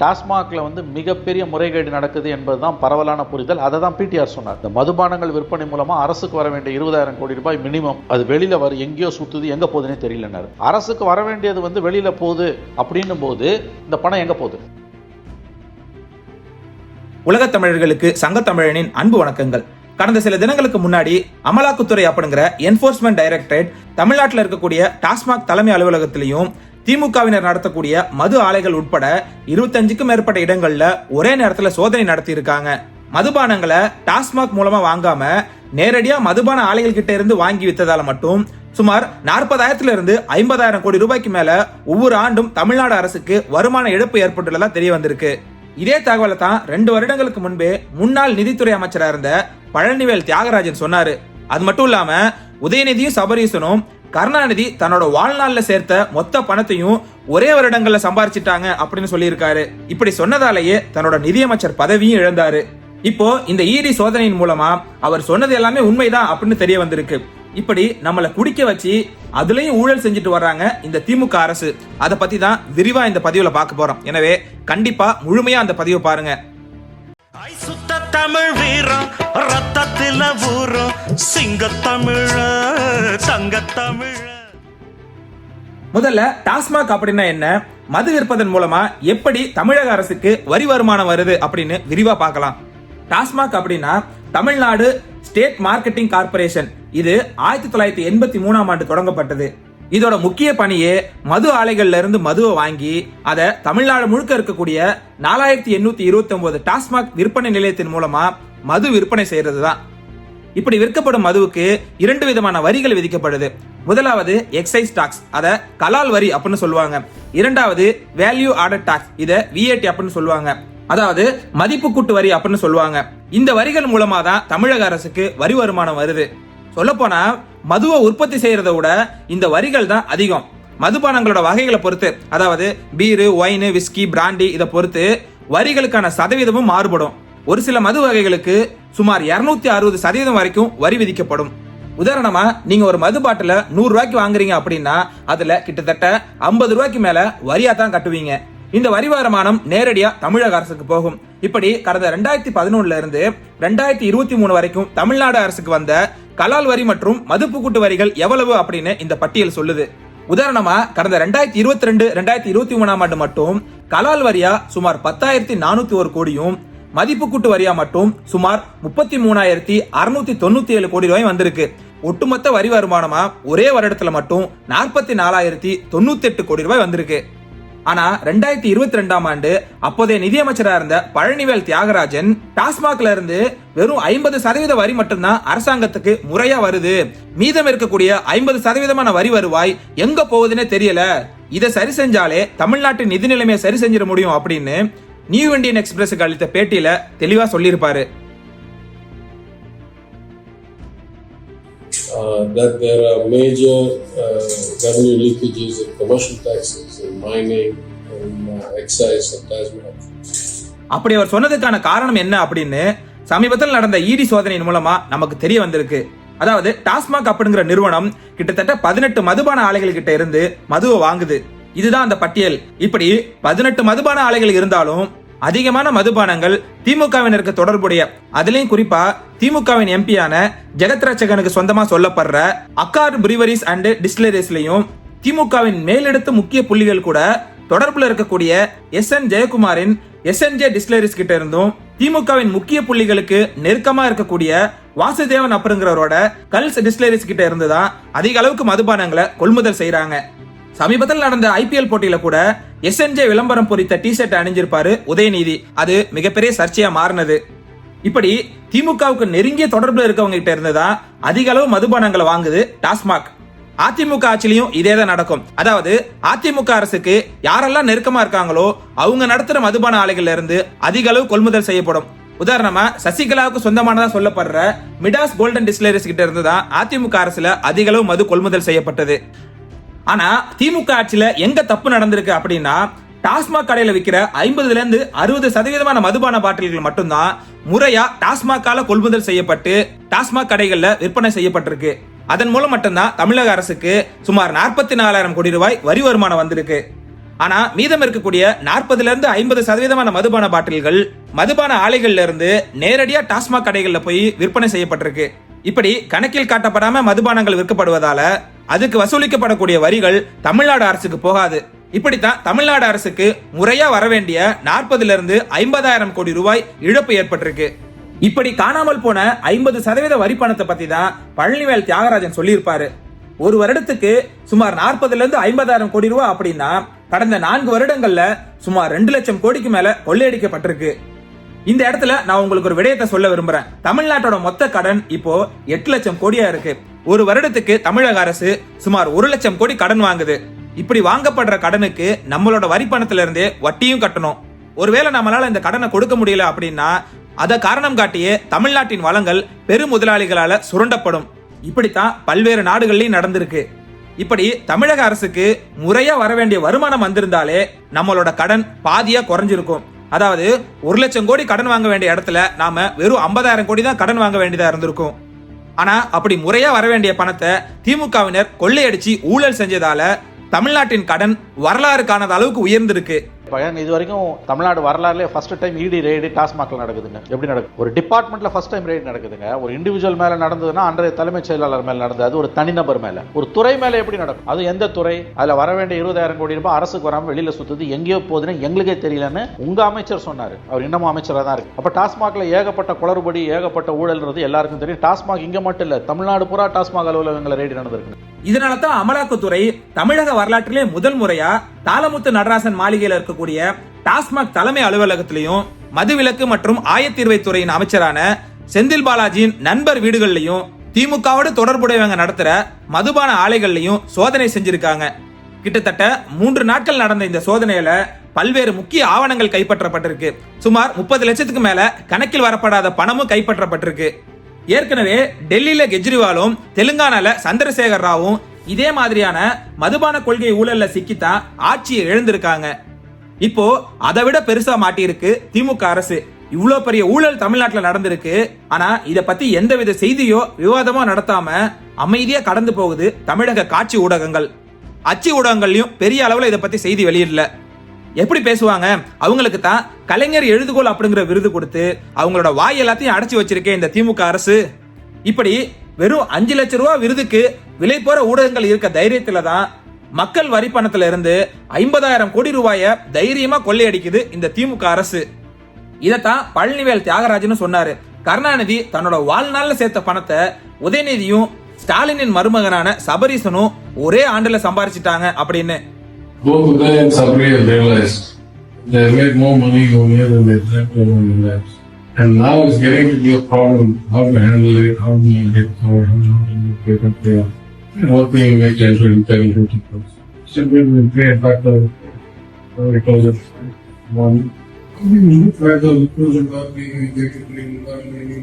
டாஸ்மாகில் வந்து மிகப்பெரிய முறைகேடு நடக்குது என்பது தான் பரவலான புரிதல். அதை தான் பிடிஆர் சொன்னார். இந்த மதுபானங்கள் விற்பனை மூலமாக அரசுக்கு வர வேண்டிய இருபதாயிரம் கோடி ரூபாய் மினிமம். அது வெளியில் வர எங்கேயோ சுற்றுது எங்கே போகுதுன்னே தெரியலனார் அரசுக்கு வர வேண்டியது வந்து வெளியில் போகுது அப்படின்னும் போது இந்த பணம் எங்கே போகுது? உலகத் தமிழர்களுக்கு சங்கத்தமிழனின் அன்பு வணக்கங்கள். கடந்த சில தினங்களுக்கு முன்னாடி அமலாக்கத்துறை அப்படிங்கிற என்போர்ஸ்மெண்ட் டைரக்டரேட் தமிழ்நாட்டில் இருக்கக்கூடிய டாஸ்மாக் தலைமை அலுவலகத்திலையும் திமுகவினர் நடத்தக்கூடிய மது ஆலைகள் உட்பட இருபத்தஞ்சுக்கும் மேற்பட்ட இடங்கள்ல ஒரே நேரத்தில் சோதனை நடத்தி இருக்காங்க மதுபானங்களை டாஸ்மாக் மூலமா வாங்காம நேரடியா மதுபான ஆலைகள் கிட்ட இருந்து வாங்கி வித்ததால மட்டும் சுமார் நாற்பதாயிரத்துல இருந்து ஐம்பதாயிரம் கோடி ரூபாய்க்கு மேல ஒவ்வொரு ஆண்டும் தமிழ்நாடு அரசுக்கு வருமான இழப்பு ஏற்பட்டுள்ளதா தெரிய வந்திருக்கு. இதே தகவலை தான் ரெண்டு வருடங்களுக்கு முன்பே முன்னாள் நிதித்துறை அமைச்சராக இருந்த பழனிவேல் தியாகராஜன் சொன்னாரு. அது மட்டும் இல்லாம உதயநிதியும் சபரீசனும் கருணாநிதி தன்னோட வாழ்நாள்ல சேர்த்த மொத்த பணத்தையும் ஒரே வருடங்கள்ல சம்பாரிச்சிட்டாங்க அப்படின்னு சொல்லியிருக்காரு. இப்படி சொன்னதாலேயே தன்னோட நிதியமைச்சர் பதவியும் இழந்தாரு. இப்போ இந்த ஈடி சோதனையின் மூலமா அவர் சொன்னது எல்லாமே உண்மைதான் அப்படின்னு தெரிய வந்திருக்கு. இப்படி நம்மளை குடிக்க வச்சு அதுலயும் ஊழல் செஞ்சுட்டு வர்றாங்க இந்த திமுக அரசு. அதை பத்தி தான் விரிவா இந்த பதிவுல பார்க்க போறோம். எனவே கண்டிப்பா முழுமையா அந்த பதிவை பாருங்க. தமிழ் வீரம் ரத்தத்தில ஊறும் சிங்கத்தமிழ தங்கத்தமிழ. முதல்ல டாஸ்மாக் அப்படின்னா என்ன? மது விற்பதன் மூலமா எப்படி தமிழக அரசுக்கு வரி வருமானம் வருது அப்படின்னு விரிவா பார்க்கலாம். டாஸ்மாக் அப்படின்னா தமிழ்நாடு ஸ்டேட் மார்க்கெட்டிங் கார்ப்பரேஷன். இது ஆயிரத்தி தொள்ளாயிரத்தி எண்பத்தி மூணாம் ஆண்டு தொடங்கப்பட்டது. இதோட முக்கிய பணியே மது ஆலைகள்ல இருந்து மதுவை வாங்கி அதை தமிழ்நாடு முழுக்க இருக்கக்கூடிய நாலாயிரத்தி எண்ணூத்தி இருபத்தி ஒன்பது டாஸ்மாக் விற்பனை நிலையத்தின் மூலமா மது விற்பனை செய்யறது தான் இப்படி விற்கப்படும் மதுவுக்கு இரண்டு விதமான வரிகள் விதிக்கப்படுது. முதலாவது எக்ஸைஸ் டாக்ஸ் அத கலால் வரி அப்படின்னு சொல்லுவாங்க. இரண்டாவது வேல்யூ ஆர்டர் டாக்ஸ் இத விஏடி அப்படின்னு சொல்லுவாங்க. அதாவது மதிப்பு கூட்டு வரி அப்படின்னு சொல்லுவாங்க. இந்த வரிகள் மூலமா தான் தமிழக அரசுக்கு வரி வருமானம் வருது. சொல்லப்போனா மதுவை உற்பத்தி செய்யறத விட இந்த வரிகள் தான் அதிகம். மதுபானங்களோட வகைகளை பொறுத்து அதாவது பீரு ஒயின் விஸ்கி பிராண்டி இதை பொறுத்து வரிகளுக்கான சதவீதமும் மாறுபடும். ஒரு சில மது வகைகளுக்கு சுமார் 260 அறுபது சதவீதம் வரைக்கும் வரி விதிக்கப்படும். உதாரணமா நீங்க ஒரு மது பாட்டில நூறு ரூபாய்க்கு வாங்குறீங்க அப்படின்னா அதுல கிட்டத்தட்ட ஐம்பது ரூபாய்க்கு மேல வரியா தான் கட்டுவீங்க. இந்த வரி வருமானம் நேரடியா தமிழக அரசுக்கு போகும். இப்படி கடந்த ரெண்டாயிரத்தி பதினொன்னுல இருந்து ரெண்டாயிரத்தி இருபத்தி மூணு வரைக்கும் தமிழ்நாடு அரசுக்கு வந்த கலால் வரி மற்றும் மதுப்பு கூட்டு வரிகள் எவ்வளவு அப்படின்னு இந்த பட்டியல் சொல்லுது. உதாரணமா கடந்த ரெண்டாயிரத்தி இருபத்தி ரெண்டு ரெண்டாயிரத்தி இருபத்தி மூணாம் ஆண்டு மட்டும் கலால் வரியா சுமார் பத்தாயிரத்தி நானூத்தி ஒரு கோடியும் மதிப்பு கூட்டு வரியா மட்டும் சுமார் முப்பத்தி மூணாயிரத்தி அறுநூத்தி தொண்ணூத்தி ஏழு கோடி ரூபாய் வந்திருக்கு. ஒட்டுமொத்த வரி வருமானமா ஒரே வருடத்துல மட்டும் நாற்பத்தி நாலாயிரத்தி தொண்ணூத்தி எட்டு கோடி ரூபாய் வந்திருக்கு. ஆனா ரெண்டாயிரத்தி இருபத்தி ரெண்டாம் ஆண்டு அப்போதைய நிதியமைச்சரா இருந்த பழனிவேல் தியாகராஜன் டாஸ்மாக்ல இருந்து வெறும் ஐம்பது சதவீத வரி மட்டும்தான் அரசாங்கத்துக்கு முறையா வருது. மீதம் இருக்கக்கூடிய ஐம்பது சதவீதமான வரி வருவாய் எங்க போகுதுன்னே தெரியல. இதை சரி செஞ்சாலே தமிழ்நாட்டின் நிதி நிலைமையை சரி செஞ்சிட முடியும் அப்படின்னு நியூ இந்தியன் எக்ஸ்பிரஸுக்கு அளித்த பேட்டியில தெளிவா சொல்லியிருப்பாரு. Uh, that there are major uh, revenue leakages in commercial taxes, in mining, in uh, excise and tasman. அப்படி அவர் சொன்னதுக்கான காரணம் என்ன அப்படின்னு சமீபத்தில் நடந்த இடி சோதனையின் மூலமா நமக்கு தெரிய வந்திருக்கு. அதாவது டாஸ்மாக் அப்படிங்கிற நிறுவனம் கிட்டத்தட்ட பதினெட்டு மதுபான ஆலைகள் கிட்ட இருந்து மதுவை வாங்குது. இதுதான் அந்த பட்டியல். இப்படி பதினெட்டு மதுபான ஆலைகள் இருந்தாலும் அதிகமான மதுபானங்கள் திமுகவினருக்கு தொடர்புடைய அதுலயும் குறிப்பா திமுகவின் எம்பியான ஜெகத்ராஜகனுக்கு சொந்தமா சொல்லப்படுற அக்கார் பிரிவரிஸ் அண்ட் டிஸ்டிலரிஸ்லயும் திமுகவின் மேலெடுத்த முக்கிய புள்ளிகள் கூட தொடர்புல இருக்கக்கூடிய எஸ் என் ஜெயக்குமாரின் எஸ் என் ஜே டிஸ்டிலரிஸ் கிட்ட இருந்தும் திமுகவின் முக்கிய புள்ளிகளுக்கு நெருக்கமா இருக்கக்கூடிய வாசுதேவன் அப்படிங்கிறவரோட கல்ஸ் டிஸ்டிலரிஸ் கிட்ட இருந்து தான் அதிக அளவுக்கு மதுபானங்களை கொள்முதல் செய்யறாங்க சமீபத்தில் நடந்த ஐபிஎல் போட்டியில கூட எஸ்என்ஜே விளம்பரம் பொறித்த டி ஷர்ட் அணிஞ்சிருப்பாரு உதயநிதி. அது மிகப்பெரிய சர்ச்சையா மாறினது. இப்படி திமுகவுக்கு நெருங்கிய தொடர்புல இருக்கவங்க கிட்ட இருந்துதான் அதிக அளவு மதுபானங்களை வாங்குது டாஸ்மாக். அதிமுக ஆட்சிலையும் இதே தான் நடக்கும். அதாவது அதிமுக அரசுக்கு யாரெல்லாம் நெருக்கமா இருக்காங்களோ அவங்க நடத்துற மதுபான ஆலைகள்ல இருந்து அதிக அளவு கொள்முதல் செய்யப்படும். உதாரணமா சசிகலாவுக்கு சொந்தமானதா சொல்லப்படுற மிடாஸ் கோல்டன் டிஸ்லரிஸ் கிட்ட இருந்து தான் அதிமுக அரசுல அதிக அளவு மது கொள்முதல் செய்யப்பட்டது. ஆனா திமுக ஆட்சியில எங்க தப்பு நடந்திருக்கு அப்படின்னா டாஸ்மாக் கடையில விற்கிற ஐம்பதுல இருந்து அறுபது சதவீதமான மதுபான பாட்டில்கள் மட்டும்தான் முறையா டாஸ்மாக்கால கொள்முதல் செய்யப்பட்டு டாஸ்மாக் கடைகள்ல விற்பனை செய்யப்பட்டிருக்கு. அதன் மூலம் மட்டும்தான் தமிழக அரசுக்கு சுமார் நாற்பத்தி நாலாயிரம் கோடி ரூபாய் வரி வருமானம் வந்திருக்கு. ஆனா மீதம் இருக்கக்கூடிய நாற்பதுல இருந்து ஐம்பது சதவீதமான மதுபான பாட்டில்கள் மதுபான ஆலைகள்ல இருந்து நேரடியா டாஸ்மாக் கடைகள்ல போய் விற்பனை செய்யப்பட்டிருக்கு. இப்படி கணக்கில் காட்டப்படாம மதுபானங்கள் விற்கப்படுவதால அதுக்கு வசூலிக்கப்படக்கூடிய வரிகள் தமிழ்நாடு அரசுக்கு போகாது. இப்படித்தான் தமிழ்நாடு அரசுக்கு முறையா வர வேண்டிய நாற்பதுல இருந்து ஐம்பதாயிரம் கோடி ரூபாய் இழப்பு ஏற்பட்டிருக்கு. இப்படி காணாமல் போன ஐம்பது சதவீத வரி பணத்தை பத்தி தான் பழனிவேல் தியாகராஜன் சொல்லியிருப்பாரு. ஒரு வருடத்துக்கு சுமார் நாற்பதுல இருந்து ஐம்பதாயிரம் கோடி ரூபாய் அப்படின்னா கடந்த நான்கு வருடங்கள்ல சுமார் ரெண்டு லட்சம் கோடிக்கு மேல கொள்ளையடிக்கப்பட்டிருக்கு. இந்த இடத்துல நான் உங்களுக்கு ஒரு விடயத்தை சொல்ல விரும்புறேன். தமிழ்நாட்டோட மொத்த கடன் இப்போ எட்டு லட்சம் கோடியா இருக்கு. ஒரு வருடத்துக்கு தமிழக அரசு சுமார் ஒரு லட்சம் கோடி கடன் வாங்குது. இப்படி வாங்கப்படுற கடனுக்கு நம்மளோட வரி பணத்துல இருந்தே வட்டியும் கட்டணும். ஒருவேளை நம்மளால இந்த கடனை கொடுக்க முடியல அப்படின்னா அதை காரணம் காட்டியே தமிழ்நாட்டின் வளங்கள் பெரு முதலாளிகளால சுரண்டப்படும். இப்படித்தான் பல்வேறு நாடுகள்லயும் நடந்திருக்கு. இப்படி தமிழக அரசுக்கு முறையா வர வேண்டிய வருமானம் வந்திருந்தாலே நம்மளோட கடன் பாதியா குறைஞ்சிருக்கும். அதாவது ஒரு லட்சம் கோடி கடன் வாங்க வேண்டிய இடத்துல நாம வெறும் ஐம்பதாயிரம் கோடி தான் கடன் வாங்க வேண்டியதா இருந்திருக்கும். ஆனா அப்படி முறையா வர வேண்டிய பணத்தை திமுகவினர் கொள்ளையடிச்சு ஊழல் செஞ்சதால தமிழ்நாட்டின் கடன் வரலாறு காணாத அளவுக்கு உயர்ந்திருக்கு. பயன் இது வரைக்கும் தமிழ்நாடு வரலாறுலேயே ஃபர்ஸ்ட் டைம் இடி ரெய்டு டாஸ்மாக்ல நடக்குதுங்க. எப்படி நடக்கும் ஒரு டிபார்ட்மெண்ட்ல ஃபர்ஸ்ட் டைம் ரெய்டு நடக்குதுங்க. ஒரு இண்டிவிஜுவல் மேல நடந்ததுன்னா அன்றைய தலைமைச் செயலாளர் மேல நடந்தது. அது ஒரு தனிநபர் மேல. ஒரு துறை மேல எப்படி நடக்கும்? அது எந்த துறை? அதுல வர வேண்டிய இருபதாயிரம் கோடி ரூபாய் அரசுக்கு வராம வெளியில சுத்துது. எங்கேயோ போகுதுன்னு எங்களுக்கே தெரியலன்னு உங்க அமைச்சர் சொன்னாரு. அவர் இன்னமும் அமைச்சராக தான் இருக்கு. அப்ப டாஸ்மாக்ல ஏகப்பட்ட குளறுபடி ஏகப்பட்ட ஊழல்ன்றது எல்லாருக்கும் தெரியும். டாஸ்மாக் இங்க மட்டும் இல்ல தமிழ்நாடு பூரா டாஸ்மாக் அலுவலகங்களை ரெய்டு நடந்திருக்கு இதனால தான் அமலாக்கத்துறை தமிழக வரலாற்றிலே முதல் முறையா தாளமுத்து நடராசன் மாளிகையில் இருக்கக்கூடிய டாஸ்மாக் தலைமை அலுவலகத்திலையும் மதுவிலக்கு மற்றும் ஆயத்தீர்வைத்துறையின் அமைச்சரான செந்தில் பாலாஜியின் நண்பர் வீடுகள்லையும் திமுகவோடு தொடர்புடையவங்க நடத்துற மதுபான ஆலைகள்லையும் சோதனை செஞ்சிருக்காங்க. கிட்டத்தட்ட மூன்று நாட்கள் நடந்த இந்த சோதனையில பல்வேறு முக்கிய ஆவணங்கள் கைப்பற்றப்பட்டிருக்கு. சுமார் முப்பது லட்சத்துக்கு மேல கணக்கில் வரப்படாத பணமும் கைப்பற்றப்பட்டிருக்கு. ஏற்கனவே டெல்லியில கெஜ்ரிவாலும் தெலுங்கானால சந்திரசேகர் ராவும் இதே மாதிரியான மதுபான கொள்கை ஊழல்ல சிக்கித்தான் ஆட்சியை எழுந்திருக்காங்க இப்போ அதை விட பெருசா மாட்டியிருக்கு திமுக அரசு. இவ்வளோ பெரிய ஊழல் தமிழ்நாட்டில் நடந்திருக்கு. ஆனா இத பத்தி எந்தவித செய்தியோ விவாதமோ நடத்தாம அமைதியா கடந்து போகுது தமிழக காட்சி ஊடகங்கள். அச்சு ஊடகங்கள்லயும் பெரிய அளவுல இதை பத்தி செய்தி வெளியிடல. எப்படி பேசுவாங்க? அவங்களுக்கு தான் கலைஞர் எழுதுகோள் அப்படிங்கிற விருது கொடுத்து அவங்களோட வாய் எல்லாத்தையும் அடைச்சி வச்சிருக்கேன் இந்த திமுக அரசு. இப்படி வெறும் அஞ்சு லட்சம் ரூபா விருதுக்கு விலை போற ஊடகங்கள் இருக்க தைரியத்துல தான் மக்கள் வரி பணத்துல இருந்து ஐம்பதாயிரம் கோடி ரூபாய தைரியமா கொள்ளையடிக்குது இந்த திமுக அரசு. இதத்தான் பழனிவேல் தியாகராஜன் சொன்னாரு. கருணாநிதி தன்னோட வாழ்நாள்ல சேர்த்த பணத்தை உதயநிதியும் ஸ்டாலினின் மருமகனான சபரீசனும் ஒரே ஆண்டுல சம்பாரிச்சிட்டாங்க அப்படின்னு. Both have realized. They made more money here than they dreamt of in their lives. And now it's getting to be a problem how to handle it, how do you get covered, how do you get up there. And what do you make 10, 20, 30, 50 crores. Still we will pay it back to, uh, because of one. Back to the cruise about being, they could bring, about bringing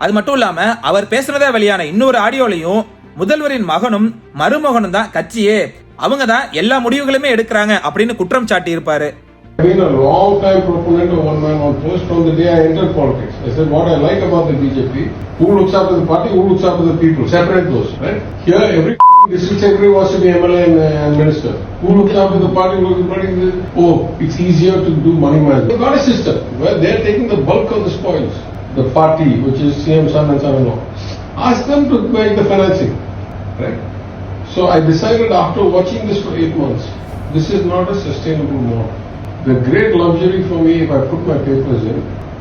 அது மட்டும் இல்லாம அவர் பேசுனதா வெளியான இன்னொரு ஆடியோலையும் முதல்வரின் மகனும் மருமகனும் தான் கட்சியே அவங்க தான் எல்லா முடிவுகளுமே எடுக்கிறாங்க அப்படின்னு குற்றம் சாட்டி இருப்பாரு I've been a long time proponent of one man one post from the day I entered politics. I said what I like about the BJP, who looks after the party, who looks after the people, separate those, right? Here every district secretary wants to be MLA and, uh, minister. Who looks after the party, who looks after the party? Oh, it's easier to do money management. They've got a system where they're taking the bulk of the spoils. The party, which is CM son and son-in-law. Ask them to make the financing, right? So I decided after watching this for eight months, this is not a sustainable model. The great luxury for me if I put my papers in,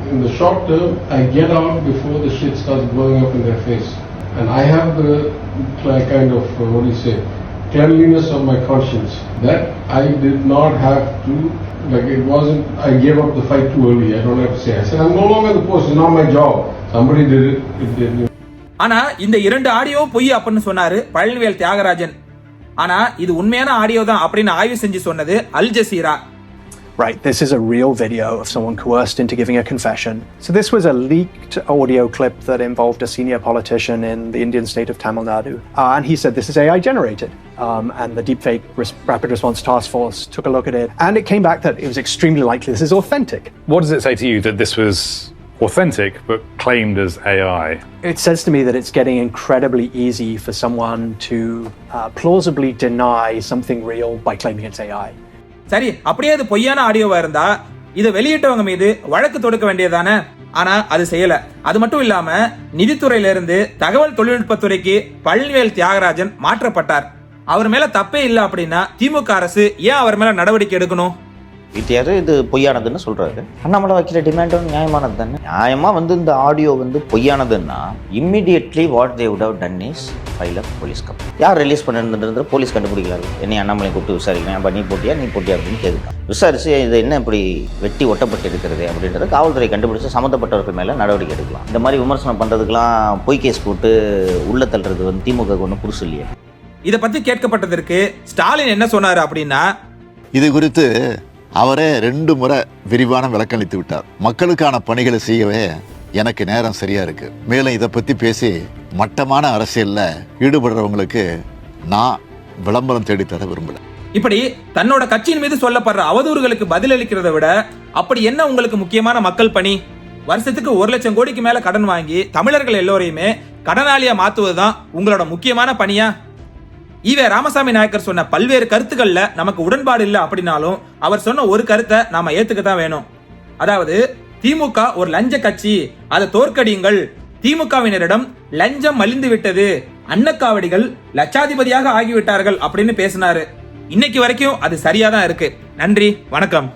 in the short term, I get out before the shit starts blowing up in their face. And I have the kind of, uh, what do you say, cleanliness of my conscience. That I did not have to, like it wasn't, I gave up the fight too early, I don't have to say. I said, I'm no longer the post, it's not my job. Somebody did it, it did. ஆனா இந்த இரண்டு audio பொய் அப்படின்னு சொன்னாரு பழனிவேல் தியாகராஜன் ஆனா இது உண்மையான audio தான் அப்படின்னு ஆய்வு செஞ்சு சொன்னது Al Jazeera Right, this is a real video of someone coerced into giving a confession. So, this was a leaked audio clip that involved a senior politician in the Indian state of Tamil Nadu. Uh, and he said this is AI generated. Um, and the Deepfake Res- Rapid Response Task Force took a look at it, and it came back that it was extremely likely this is authentic. What does it say to you that this was authentic but claimed as AI. It says to me that it's getting incredibly easy for someone to uh, plausibly deny something real by claiming it's AI. சரி அப்படியே அது பொய்யான ஆடியோவா இருந்தா இதை வெளியிட்டவங்க மீது வழக்கு தொடுக்க வேண்டியதானே ஆனா அது செய்யல. அது மட்டும் இல்லாம நிதித்துறையில இருந்து தகவல் தொழில்நுட்பத்துறைக்கு பழனிவேல் தியாகராஜன் மாற்றப்பட்டார். அவர் மேல தப்பே இல்லை அப்படின்னா திமுக அரசு ஏன் அவர் மேல நடவடிக்கை எடுக்கணும்? பிடிஆர் இது பொய்யானதுன்னு சொல்றாரு. அண்ணாமலை வைக்கிற டிமாண்டும் நியாயமானது தானே? நியாயமா வந்து இந்த ஆடியோ வந்து பொய்யானதுன்னா immediately what they would have done is file up police cup யார் ரிலீஸ் பண்ணிருந்தது போலீஸ் கண்டுபிடிக்கிறாரு என்னை அண்ணாமலை கூப்பிட்டு விசாரிக்கிறேன் அப்ப நீ போட்டியா நீ போட்டியா அப்படின்னு கேட்குறான் விசாரிச்சு இது என்ன இப்படி வெட்டி ஒட்டப்பட்டு இருக்கிறது அப்படின்றத காவல்துறை கண்டுபிடிச்சு சம்மந்தப்பட்டவர்கள் மேல நடவடிக்கை எடுக்கலாம். இந்த மாதிரி விமர்சனம் பண்றதுக்கெல்லாம் பொய் கேஸ் போட்டு உள்ள தள்ளுறது வந்து திமுக ஒன்றும் புதுசு இல்லையே. இத பத்தி கேட்கப்பட்டதற்கு ஸ்டாலின் என்ன சொன்னாரு அப்படின்னா இது குறித்து அவரே ரெண்டு முறை விரிவான விளக்களித்து விட்டார். மக்களுக்கான பணிகளை செய்யவே எனக்கு நேரம் சரியா இருக்கு. மேலும் இதை பத்தி பேசி மட்டமான அரசியல்ல ஈடுபடுறவங்களுக்கு நான் விளம்பரம் தேடித்தர விரும்பல. இப்படி தன்னோட கட்சியின் மீது சொல்லப்படுற அவதூறுகளுக்கு பதிலளிக்கிறதை விட அப்படி என்ன உங்களுக்கு முக்கியமான மக்கள் பணி? வருஷத்துக்கு ஒரு லட்சம் கோடிக்கு மேல கடன் வாங்கி தமிழர்கள் எல்லோரையுமே கடனாளியா மாத்துவதுதான் உங்களோட முக்கியமான பணியா? ஈவே ராமசாமி நாயக்கர் சொன்ன பல்வேறு கருத்துக்கள்ல நமக்கு உடன்பாடு இல்லை அப்படின்னாலும் அவர் சொன்ன ஒரு கருத்தை நாம ஏத்துக்க தான் வேணும். அதாவது திமுக ஒரு லஞ்ச கட்சி. அதை தோற்கடியுங்கள். திமுகவினரிடம் லஞ்சம் மலிந்து விட்டது. அன்னக்காவடிகள் லட்சாதிபதியாக ஆகிவிட்டார்கள் அப்படின்னு பேசினாரு. இன்னைக்கு வரைக்கும் அது சரியா தான் இருக்கு. நன்றி வணக்கம்.